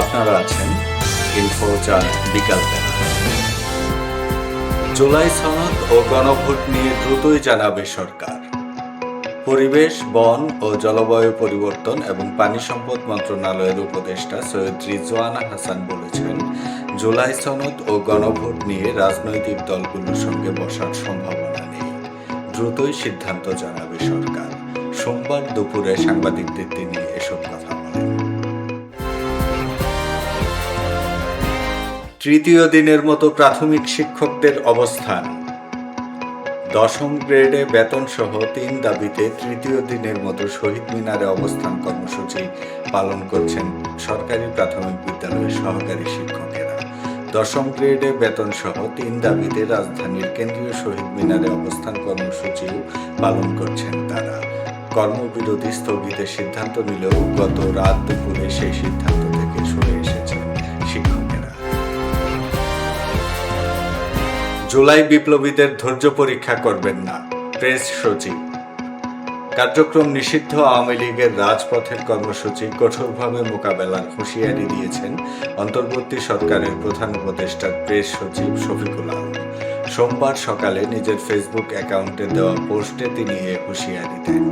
আপনারা আছেন ইনফোচা বিকালবেলা জুলাই সনদ ও গণভোট নিয়ে দ্রুতই জানাবে সরকার। পরিবেশ, বন ও জলবায়ু পরিবর্তন এবং পানি সম্পদ মন্ত্রণালয়ের উপদেষ্টা সৈয়দ রিজওয়ানা হাসান বলেছেন, জুলাই সনদ ও গণভোট নিয়ে রাজনৈতিক দলগুলোর সঙ্গে বসার সম্ভাবনা নেই। দ্রুতই সিদ্ধান্ত জানাবে সরকার। সোমবার দুপুরে সাংবাদিকদের তিনি তৃতীয় দিনের মতো প্রাথমিক শিক্ষকদের অবস্থান। দশম গ্রেডে বেতন সহ তিন দাবিতে তৃতীয় দিনের মতো শহীদ মিনারে অবস্থান কর্মসূচি পালন করছেন সরকারি প্রাথমিক বিদ্যালয়ের সহকারী শিক্ষকেরা। দশম গ্রেডে বেতন সহ তিন দাবিতে রাজধানীর কেন্দ্রীয় শহীদ মিনারে অবস্থান কর্মসূচিও পালন করছেন তারা। কর্মবিরতি স্থগিতের সিদ্ধান্ত নিলেও গত রাত দুপুরে সেই সিদ্ধান্ত জুলাই বিপ্লবীদের ধৈর্য পরীক্ষা করবেন না, প্রেস সচিব। কার্যক্রম নিষিদ্ধ আওয়ামী লীগের রাজপথের কর্মসূচি কঠোরভাবে মোকাবেলার হুঁশিয়ারি দিয়েছেন অন্তর্বর্তী সরকারের প্রধান উপদেষ্টা প্রেস সচিব শফিকুল আলম। সোমবার সকালে নিজের ফেসবুক অ্যাকাউন্টে দেওয়া পোস্টে তিনি এ হুঁশিয়ারি দেন।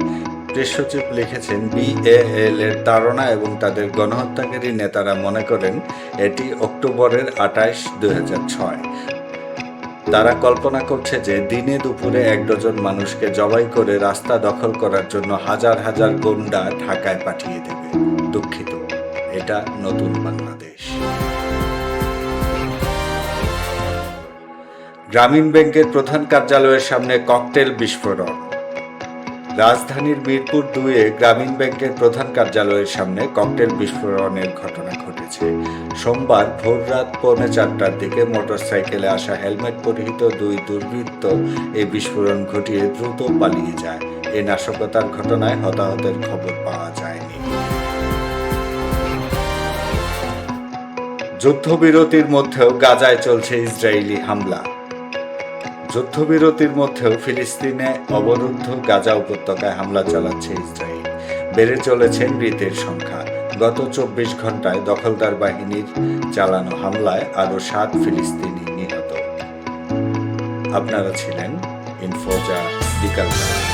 প্রেস সচিব লিখেছেন, বিএএল এর তাড়না এবং তাদের গণহত্যাকারী নেতারা মনে করেন এটি অক্টোবরের আঠাইশ দুই তারা কল্পনা করছে যে দিনে দুপুরে এক ডজন মানুষকে জবাই করে রাস্তা দখল করার জন্য হাজার হাজার গুন্ডা ঢাকায় পাঠিয়ে দেবে। দুঃখিত, এটা নতুন বাংলাদেশ। গ্রামীণ ব্যাংকের প্রধান কার্যালয়ের সামনে ককটেল বিস্ফোরণ। রাজধানীর মিরপুর দুয়ে গ্রামীণ ব্যাংকের প্রধান কার্যালয়ের সামনে ককটেল বিস্ফোরণের ঘটনা ঘটেছে সোমবার ভোররাত পৌনে চারটার দিকে মোটরসাইকেলে আসা হেলমেট পরিহিত দুই দুর্বৃত্ত এই বিস্ফোরণ ঘটিয়ে দ্রুত পালিয়ে যায়। এই নাশকতার ঘটনায় হতাহতের খবর পাওয়া যায়নি। যুদ্ধবিরতির মধ্যেও গাজায় চলছে ইসরায়েলি হামলা। যুদ্ধবিরতির মধ্যেও ফিলিস্তিনে অবরুদ্ধ গাজা উপত্যকায় হামলা চালাচ্ছে ইসরায়েল। বেড়ে চলেছে মৃতের সংখ্যা। গত চব্বিশ ঘন্টায় দখলদার বাহিনীর চালানো হামলায় আরও সাত ফিলিস্তিনি নিহত। আপনারা ছিলেন ইনফোজা বিকালবেলা।